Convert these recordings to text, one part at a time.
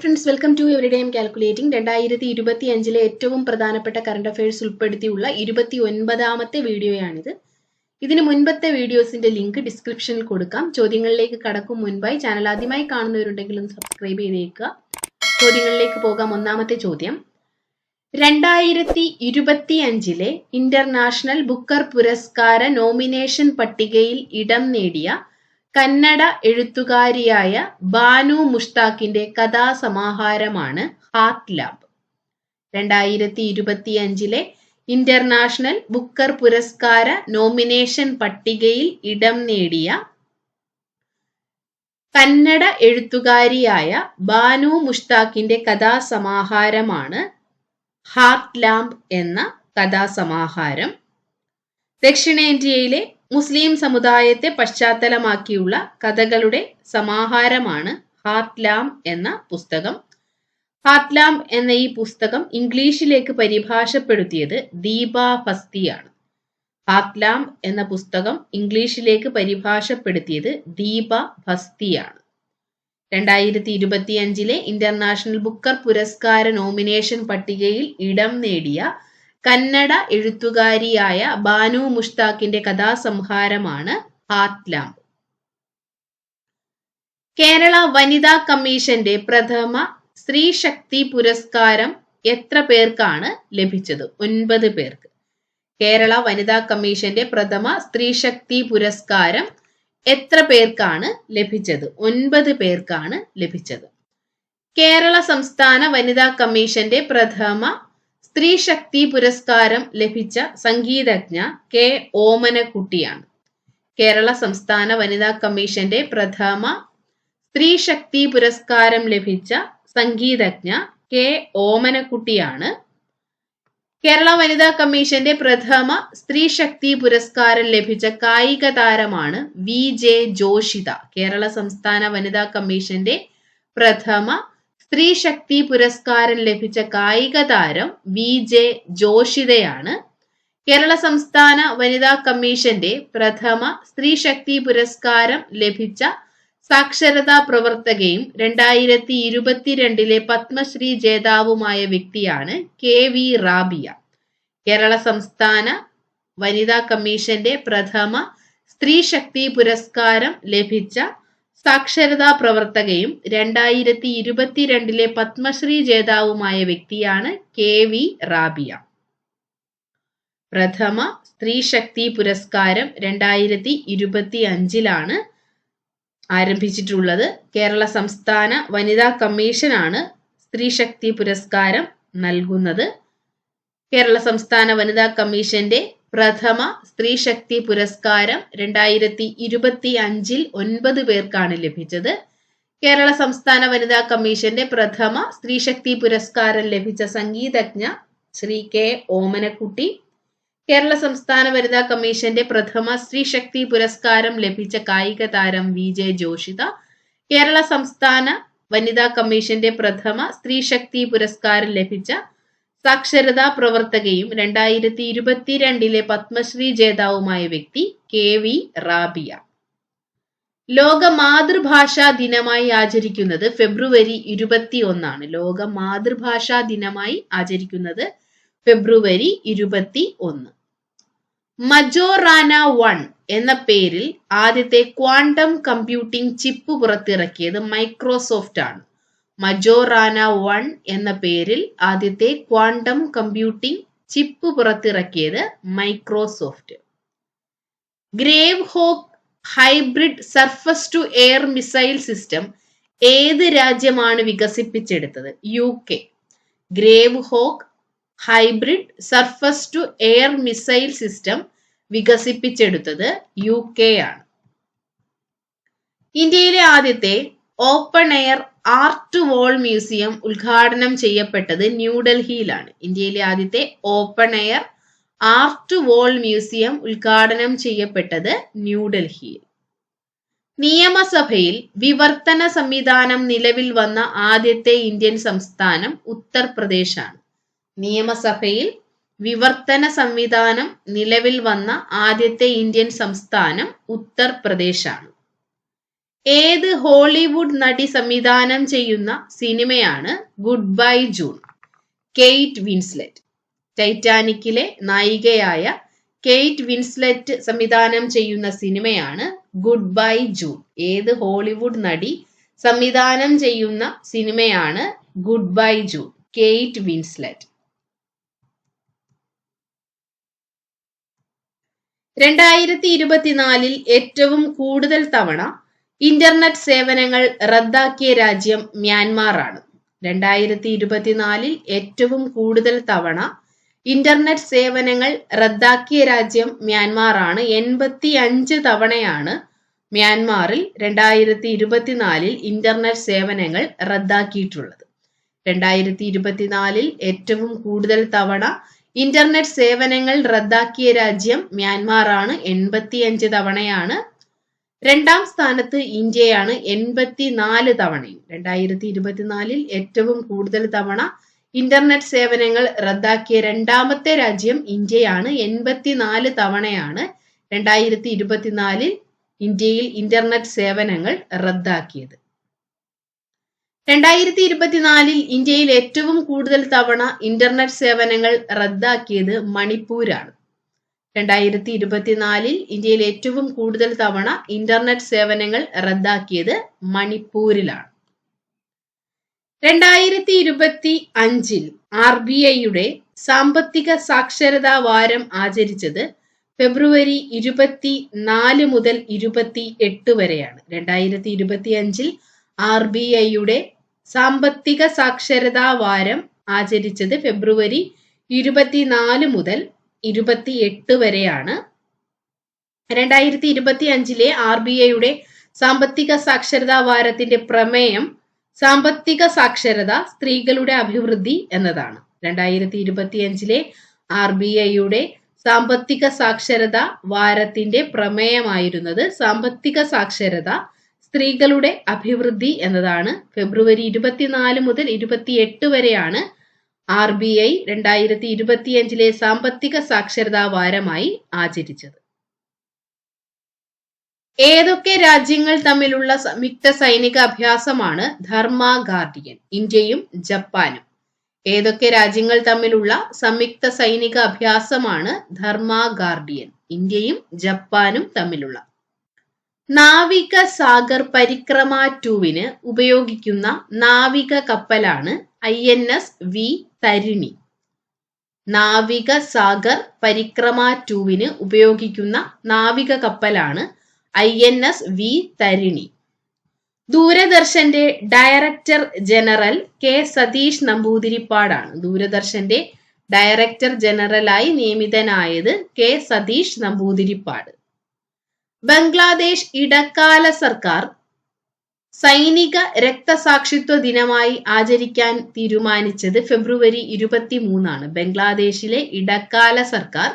Friends welcome to every ഡേം calculating രണ്ടായിരത്തി ഇരുപത്തി അഞ്ചിലെ ഏറ്റവും പ്രധാനപ്പെട്ട കറണ്ട് അഫയേഴ്സ് ഉൾപ്പെടുത്തിയുള്ള ഇരുപത്തി ഒൻപതാമത്തെ വീഡിയോയാണിത്. ഇതിന് മുൻപത്തെ വീഡിയോസിന്റെ ലിങ്ക് ഡിസ്ക്രിപ്ഷനിൽ കൊടുക്കാം. ചോദ്യങ്ങളിലേക്ക് കടക്കും മുൻപായി ചാനൽ ആദ്യമായി കാണുന്നവരുണ്ടെങ്കിൽ ഒന്ന് സബ്സ്ക്രൈബ് ചെയ്തേക്കുക. ചോദ്യങ്ങളിലേക്ക് പോകാം. ഒന്നാമത്തെ ചോദ്യം. രണ്ടായിരത്തി ഇരുപത്തി അഞ്ചിലെ ഇന്റർനാഷണൽ ബുക്കർ പുരസ്കാര നോമിനേഷൻ പട്ടികയിൽ ഇടം നേടിയ കന്നഡ എഴുത്തുകാരിയായ ബാനു മുഷ്താഖിന്റെ കഥാസമാഹാരമാണ് ഹാർട്ട് ലാബ്. രണ്ടായിരത്തി ഇരുപത്തി അഞ്ചിലെ ഇന്റർനാഷണൽ ബുക്കർ പുരസ്കാര നോമിനേഷൻ പട്ടികയിൽ ഇടം നേടിയ കന്നഡ എഴുത്തുകാരിയായ ബാനു മുഷ്താഖിന്റെ കഥാസമാഹാരമാണ് ഹാർട്ട് ലാമ്പ് എന്ന കഥാസമാഹാരം. ദക്ഷിണേന്ത്യയിലെ മുസ്ലിം സമുദായത്തെ പശ്ചാത്തലമാക്കിയുള്ള കഥകളുടെ സമാഹാരമാണ് ഹാർട്ട്ലാം എന്ന പുസ്തകം. ഹാർട്ട്ലാം എന്ന ഈ പുസ്തകം ഇംഗ്ലീഷിലേക്ക് പരിഭാഷപ്പെടുത്തിയത് ദീപ ഫസ്തിയാണ് ഹാർട്ട്ലാം എന്ന പുസ്തകം ഇംഗ്ലീഷിലേക്ക് പരിഭാഷപ്പെടുത്തിയത് ദീപ ഫസ്തിയാണ് രണ്ടായിരത്തി ഇരുപത്തിയഞ്ചിലെ ഇന്റർനാഷണൽ ബുക്കർ പുരസ്കാര നോമിനേഷൻ പട്ടികയിൽ ഇടം നേടിയ കന്നഡ എഴുത്തുകാരിയായ ബാനു മുഷ്താഖിന്റെ കഥാസംഹാരമാണ് ഹാത്ലാം കേരള വനിതാ കമ്മീഷന്റെ പ്രഥമ സ്ത്രീ ശക്തി പുരസ്കാരം എത്ര പേർക്കാണ് ലഭിച്ചത്? ഒൻപത് പേർക്ക്. കേരള വനിതാ കമ്മീഷന്റെ പ്രഥമ സ്ത്രീ ശക്തി പുരസ്കാരം എത്ര പേർക്കാണ് ലഭിച്ചത്? ഒൻപത് പേർക്കാണ് ലഭിച്ചത്. കേരള സംസ്ഥാന വനിതാ കമ്മീഷന്റെ പ്രഥമ സ്ത്രീ ശക്തി പുരസ്കാരം ലഭിച്ച സംഗീതജ്ഞ കെ ഓമനക്കുട്ടിയാണ്. കേരള സംസ്ഥാന വനിതാ കമ്മീഷന്റെ പ്രഥമ സ്ത്രീ ശക്തി പുരസ്കാരം ലഭിച്ച സംഗീതജ്ഞ കെ ഓമനക്കുട്ടിയാണ്. കേരള വനിതാ കമ്മീഷന്റെ പ്രഥമ സ്ത്രീ ശക്തി പുരസ്കാരം ലഭിച്ച കായിക താരമാണ് വി ജെ ജോഷിത. കേരള സംസ്ഥാന വനിതാ കമ്മീഷന്റെ പ്രഥമ സ്ത്രീ ശക്തി പുരസ്കാരം ലഭിച്ച കായിക താരം വി ജെ ജോഷിതയാണ്. കേരള സംസ്ഥാന വനിതാ കമ്മീഷന്റെ പ്രഥമ സ്ത്രീ ശക്തി പുരസ്കാരം ലഭിച്ച സാക്ഷരതാ പ്രവർത്തകയും രണ്ടായിരത്തി ഇരുപത്തിരണ്ടിലെ പത്മശ്രീ ജേതാവുമായ വ്യക്തിയാണ് കെ വി റാബിയ. കേരള സംസ്ഥാന വനിതാ കമ്മീഷന്റെ പ്രഥമ സ്ത്രീ ശക്തി പുരസ്കാരം ലഭിച്ച സാക്ഷരതാ പ്രവർത്തകയും രണ്ടായിരത്തി ഇരുപത്തിരണ്ടിലെ പത്മശ്രീ ജേതാവുമായ വ്യക്തിയാണ് കെ വി റാബിയ. പ്രഥമ സ്ത്രീ ശക്തി പുരസ്കാരം രണ്ടായിരത്തി ഇരുപത്തി അഞ്ചിലാണ് ആരംഭിച്ചിട്ടുള്ളത്. കേരള സംസ്ഥാന വനിതാ കമ്മീഷനാണ് സ്ത്രീ ശക്തി പുരസ്കാരം നൽകുന്നത്. കേരള സംസ്ഥാന വനിതാ കമ്മീഷന്റെ പ്രഥമ സ്ത്രീശക്തി പുരസ്കാരം രണ്ടായിരത്തി ഇരുപത്തി അഞ്ചിൽ ഒൻപത് പേർക്കാണ് ലഭിച്ചത്. കേരള സംസ്ഥാന വനിതാ കമ്മീഷന്റെ പ്രഥമ സ്ത്രീശക്തി പുരസ്കാരം ലഭിച്ച സംഗീതജ്ഞ ശ്രീ കെ ഓമനക്കുട്ടി. കേരള സംസ്ഥാന വനിതാ കമ്മീഷന്റെ പ്രഥമ സ്ത്രീശക്തി പുരസ്കാരം ലഭിച്ച കായിക താരം വി ജെ ജോഷിത. കേരള സംസ്ഥാന വനിതാ കമ്മീഷന്റെ പ്രഥമ സ്ത്രീശക്തി പുരസ്കാരം ലഭിച്ച സാക്ഷരതാ പ്രവർത്തകയും രണ്ടായിരത്തി ഇരുപത്തിരണ്ടിലെ പത്മശ്രീ ജേതാവുമായ വ്യക്തി കെ വി റാബിയ. ലോക മാതൃഭാഷാ ദിനമായി ആചരിക്കുന്നത് ഫെബ്രുവരി ഇരുപത്തി ഒന്നാണ് ലോക മാതൃഭാഷാ ദിനമായി ആചരിക്കുന്നത് ഫെബ്രുവരി ഇരുപത്തി ഒന്ന് മജോറാന വൺ എന്ന പേരിൽ ആദ്യത്തെ ക്വാണ്ടം കമ്പ്യൂട്ടിംഗ് ചിപ്പ് പുറത്തിറക്കിയത് മൈക്രോസോഫ്റ്റ് ആണ് മജോറാന വൺ എന്ന പേരിൽ ആദ്യത്തെ ക്വാണ്ടം കമ്പ്യൂട്ടിംഗ് ചിപ്പ് പുറത്തിറക്കിയത് Microsoft. Grave Hawk hybrid surface to air missile system ഏത് രാജ്യമാണ് വികസിപ്പിച്ചെടുത്തത്? U K. Grave Hawk hybrid surface to air missile system വികസിപ്പിച്ചെടുത്തത് യു കെ ആണ്. ഇന്ത്യയിലെ ആദ്യത്തെ open air art wall museum ഉദ്ഘാടനം ചെയ്യപ്പെട്ടത് ന്യൂഡൽഹിയിലാണ് ഇന്ത്യയിലെ ആദ്യത്തെ open air art wall museum ഉദ്ഘാടനം ചെയ്യപ്പെട്ടത് ന്യൂഡൽഹിയിൽ നിയമസഭയിൽ വിവർത്തന സംവിധാനം നിലവിൽ വന്ന ആദ്യത്തെ ഇന്ത്യൻ സംസ്ഥാനം ഉത്തർപ്രദേശാണ്. നിയമസഭയിൽ വിവർത്തന സംവിധാനം നിലവിൽ വന്ന ആദ്യത്തെ ഇന്ത്യൻ സംസ്ഥാനം ഉത്തർപ്രദേശാണ്. ഏത് ഹോളിവുഡ് നടി സംവിധാനം ചെയ്യുന്ന സിനിമയാണ് good bye June? Kate Winslet. ടൈറ്റാനിക്കിലെ നായികയായ കെയ്റ്റ് വിൻസ്ലെറ്റ് സംവിധാനം ചെയ്യുന്ന സിനിമയാണ് ഗുഡ് ബൈ ജൂൺ. ഏത് ഹോളിവുഡ് നടി സംവിധാനം ചെയ്യുന്ന സിനിമയാണ് good bye June? Kate Winslet. രണ്ടായിരത്തി ഇരുപത്തിനാലിൽ ഏറ്റവും കൂടുതൽ തവണ ഇന്റർനെറ്റ് സേവനങ്ങൾ റദ്ദാക്കിയ രാജ്യം മ്യാൻമാറാണ്. രണ്ടായിരത്തി ഇരുപത്തിനാലിൽ ഏറ്റവും കൂടുതൽ തവണ ഇന്റർനെറ്റ് സേവനങ്ങൾ റദ്ദാക്കിയ രാജ്യം മ്യാൻമാറാണ്. എൺപത്തി അഞ്ച് തവണയാണ് മ്യാൻമാറിൽ രണ്ടായിരത്തി ഇരുപത്തിനാലിൽ ഇന്റർനെറ്റ് സേവനങ്ങൾ റദ്ദാക്കിയിട്ടുള്ളത്. രണ്ടായിരത്തി ഇരുപത്തിനാലിൽ ഏറ്റവും കൂടുതൽ തവണ ഇന്റർനെറ്റ് സേവനങ്ങൾ റദ്ദാക്കിയ രാജ്യം മ്യാൻമാറാണ്. എൺപത്തിയഞ്ച് തവണയാണ് രണ്ടാം സ്ഥാനത്ത് ഇന്ത്യയാണ് എൺപത്തി നാല് തവണയും. രണ്ടായിരത്തി ഇരുപത്തിനാലിൽ ഏറ്റവും കൂടുതൽ തവണ ഇന്റർനെറ്റ് സേവനങ്ങൾ റദ്ദാക്കിയ രണ്ടാമത്തെ രാജ്യം ഇന്ത്യയാണ്. എൺപത്തിനാല് തവണയാണ് രണ്ടായിരത്തി ഇരുപത്തിനാലിൽ ഇന്ത്യയിൽ ഇന്റർനെറ്റ് സേവനങ്ങൾ റദ്ദാക്കിയത്. രണ്ടായിരത്തി ഇരുപത്തിനാലിൽ ഇന്ത്യയിൽ ഏറ്റവും കൂടുതൽ തവണ ഇന്റർനെറ്റ് സേവനങ്ങൾ റദ്ദാക്കിയത് മണിപ്പൂരാണ്. രണ്ടായിരത്തി ഇരുപത്തിനാലിൽ ഇന്ത്യയിൽ ഏറ്റവും കൂടുതൽ തവണ ഇന്റർനെറ്റ് സേവനങ്ങൾ റദ്ദാക്കിയത് മണിപ്പൂരിലാണ്. രണ്ടായിരത്തി ഇരുപത്തി അഞ്ചിൽ ആർ ബി ഐയുടെ സാമ്പത്തിക സാക്ഷരതാ വാരം ആചരിച്ചത് ഫെബ്രുവരി ഇരുപത്തി നാല് മുതൽ ഇരുപത്തി എട്ട് വരെയാണ്. രണ്ടായിരത്തി ഇരുപത്തി അഞ്ചിൽ ആർ ബി ഐയുടെ സാമ്പത്തിക സാക്ഷരതാ വാരം ആചരിച്ചത് ഫെബ്രുവരി ഇരുപത്തിനാല് മുതൽ ഇരുപത്തിയെട്ട് വരെയാണ്. രണ്ടായിരത്തി ഇരുപത്തി അഞ്ചിലെ ആർ ബി ഐയുടെ സാമ്പത്തിക സാക്ഷരതാ വാരത്തിന്റെ പ്രമേയം സാമ്പത്തിക സാക്ഷരത സ്ത്രീകളുടെ അഭിവൃദ്ധി എന്നതാണ്. രണ്ടായിരത്തി ഇരുപത്തി അഞ്ചിലെ ആർ ബി ഐയുടെ സാമ്പത്തിക സാക്ഷരത വാരത്തിന്റെ പ്രമേയമായിരുന്നത് സാമ്പത്തിക സാക്ഷരത സ്ത്രീകളുടെ അഭിവൃദ്ധി എന്നതാണ്. ഫെബ്രുവരി ഇരുപത്തിനാല് മുതൽ ഇരുപത്തിയെട്ട് വരെയാണ് ആർ ബി ഐ രണ്ടായിരത്തി ഇരുപത്തിയഞ്ചിലെ സാമ്പത്തിക സാക്ഷരതാ വാരമായി ആചരിച്ചത്. ഏതൊക്കെ രാജ്യങ്ങൾ തമ്മിലുള്ള സംയുക്ത സൈനിക അഭ്യാസമാണ് ധർമ്മ ഗാർഡിയൻ? ഇന്ത്യയും ജപ്പാനും. ഏതൊക്കെ രാജ്യങ്ങൾ തമ്മിലുള്ള സംയുക്ത സൈനിക അഭ്യാസമാണ് ധർമ്മ ഗാർഡിയൻ? ഇന്ത്യയും ജപ്പാനും തമ്മിലുള്ള നാവിക സാഗർ പരിക്രമ ടുവിന് ഉപയോഗിക്കുന്ന നാവിക കപ്പലാണ് I N S V Tarini. Navika Sagar Parikrama ടുവിന് ഉപയോഗിക്കുന്ന നാവിക കപ്പലാണ് I N S V Tarini. ദൂരദർശന്റെ director general K Satheesh നമ്പൂതിരിപ്പാടാണ്. ദൂരദർശന്റെ ഡയറക്ടർ ജനറലായി നിയമിതനായത് കെ സതീഷ് നമ്പൂതിരിപ്പാട്. ബംഗ്ലാദേശ് ഇടക്കാല സർക്കാർ സൈനിക രക്തസാക്ഷിത്വ ദിനമായി ആചരിക്കാൻ തീരുമാനിച്ചത് ഫെബ്രുവരി ഇരുപത്തി മൂന്നാണ് ബംഗ്ലാദേശിലെ ഇടക്കാല സർക്കാർ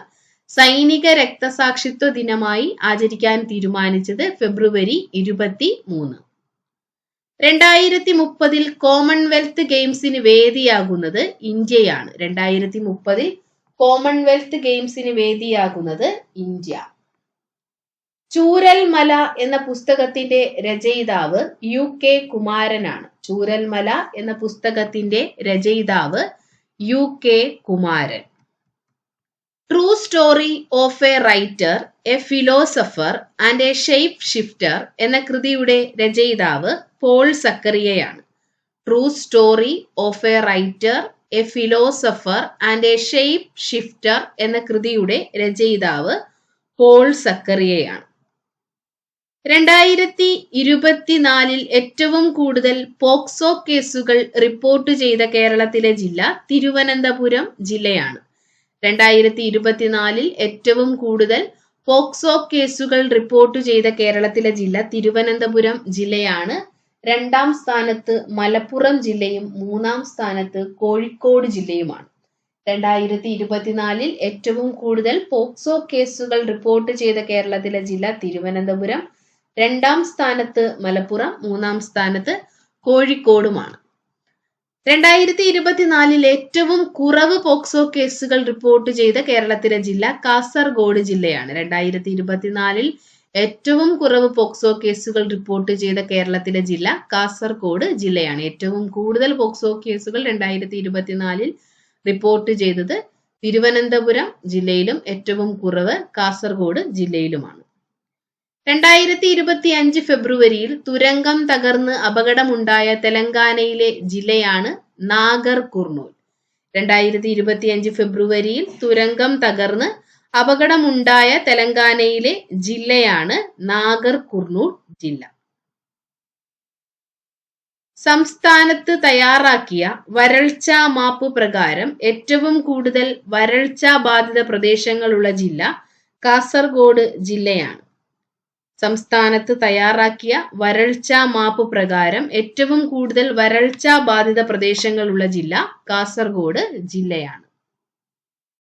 സൈനിക രക്തസാക്ഷിത്വ ദിനമായി ആചരിക്കാൻ തീരുമാനിച്ചത് ഫെബ്രുവരി ഇരുപത്തി മൂന്ന് രണ്ടായിരത്തി മുപ്പതിൽ കോമൺവെൽത്ത് ഗെയിംസിന് വേദിയാകുന്നത് ഇന്ത്യയാണ്. രണ്ടായിരത്തി മുപ്പതിൽ കോമൺവെൽത്ത് ഗെയിംസിന് വേദിയാകുന്നത് ഇന്ത്യ. ചൂരൽമല എന്ന പുസ്തകത്തിന്റെ രചയിതാവ് യു കെ കുമാരനാണ്. ചൂരൽമല എന്ന പുസ്തകത്തിന്റെ രചയിതാവ് U K Kumaran. True story of a writer a philosopher and a shape shifter എന്ന കൃതിയുടെ രചയിതാവ് Paul സക്കറിയയാണ്. True story of a writer a philosopher and a shape shifter എന്ന കൃതിയുടെ രചയിതാവ് പോൾ സക്കറിയയാണ്. രണ്ടായിരത്തി ഇരുപത്തിനാലിൽ ഏറ്റവും കൂടുതൽ പോക്സോ കേസുകൾ റിപ്പോർട്ട് ചെയ്ത കേരളത്തിലെ ജില്ല തിരുവനന്തപുരം ജില്ലയാണ്. രണ്ടായിരത്തി ഇരുപത്തിനാലിൽ ഏറ്റവും കൂടുതൽ പോക്സോ കേസുകൾ റിപ്പോർട്ട് ചെയ്ത കേരളത്തിലെ ജില്ല തിരുവനന്തപുരം ജില്ലയാണ്. രണ്ടാം സ്ഥാനത്ത് മലപ്പുറം ജില്ലയും മൂന്നാം സ്ഥാനത്ത് കോഴിക്കോട് ജില്ലയുമാണ്. രണ്ടായിരത്തി ഇരുപത്തിനാലിൽ ഏറ്റവും കൂടുതൽ പോക്സോ കേസുകൾ റിപ്പോർട്ട് ചെയ്ത കേരളത്തിലെ ജില്ല തിരുവനന്തപുരം. രണ്ടാം സ്ഥാനത്ത് മലപ്പുറം മൂന്നാം സ്ഥാനത്ത് കോഴിക്കോടുമാണ്. രണ്ടായിരത്തി ഇരുപത്തിനാലിൽ ഏറ്റവും കുറവ് പോക്സോ കേസുകൾ റിപ്പോർട്ട് ചെയ്ത കേരളത്തിലെ ജില്ല കാസർഗോഡ് ജില്ലയാണ്. രണ്ടായിരത്തി ഇരുപത്തിനാലിൽ ഏറ്റവും കുറവ് പോക്സോ കേസുകൾ റിപ്പോർട്ട് ചെയ്ത കേരളത്തിലെ ജില്ല കാസർഗോഡ് ജില്ലയാണ്. ഏറ്റവും കൂടുതൽ പോക്സോ കേസുകൾ രണ്ടായിരത്തി ഇരുപത്തിനാലിൽ റിപ്പോർട്ട് ചെയ്തത് തിരുവനന്തപുരം ജില്ലയിലും ഏറ്റവും കുറവ് കാസർഗോഡ് ജില്ലയിലുമാണ്. രണ്ടായിരത്തി ഇരുപത്തി അഞ്ച് ഫെബ്രുവരിയിൽ തുരങ്കം തകർന്ന് അപകടമുണ്ടായ തെലങ്കാനയിലെ ജില്ലയാണ് നാഗർ കുർണൂൽ. രണ്ടായിരത്തി ഇരുപത്തി അഞ്ച് ഫെബ്രുവരിയിൽ തുരങ്കം തകർന്ന് അപകടമുണ്ടായ തെലങ്കാനയിലെ ജില്ലയാണ് നാഗർ കുർണൂൽ ജില്ല. സംസ്ഥാനത്ത് തയ്യാറാക്കിയ വരൾച്ച മാപ്പ് പ്രകാരം ഏറ്റവും കൂടുതൽ വരൾച്ച ബാധിത പ്രദേശങ്ങളുള്ള ജില്ല കാസർഗോഡ് ജില്ലയാണ്. സംസ്ഥാനത്ത് തയ്യാറാക്കിയ വരൾച്ച മാപ്പ് പ്രകാരം ഏറ്റവും കൂടുതൽ വരൾച്ച ബാധിത പ്രദേശങ്ങളുള്ള ജില്ല കാസർഗോഡ് ജില്ലയാണ്.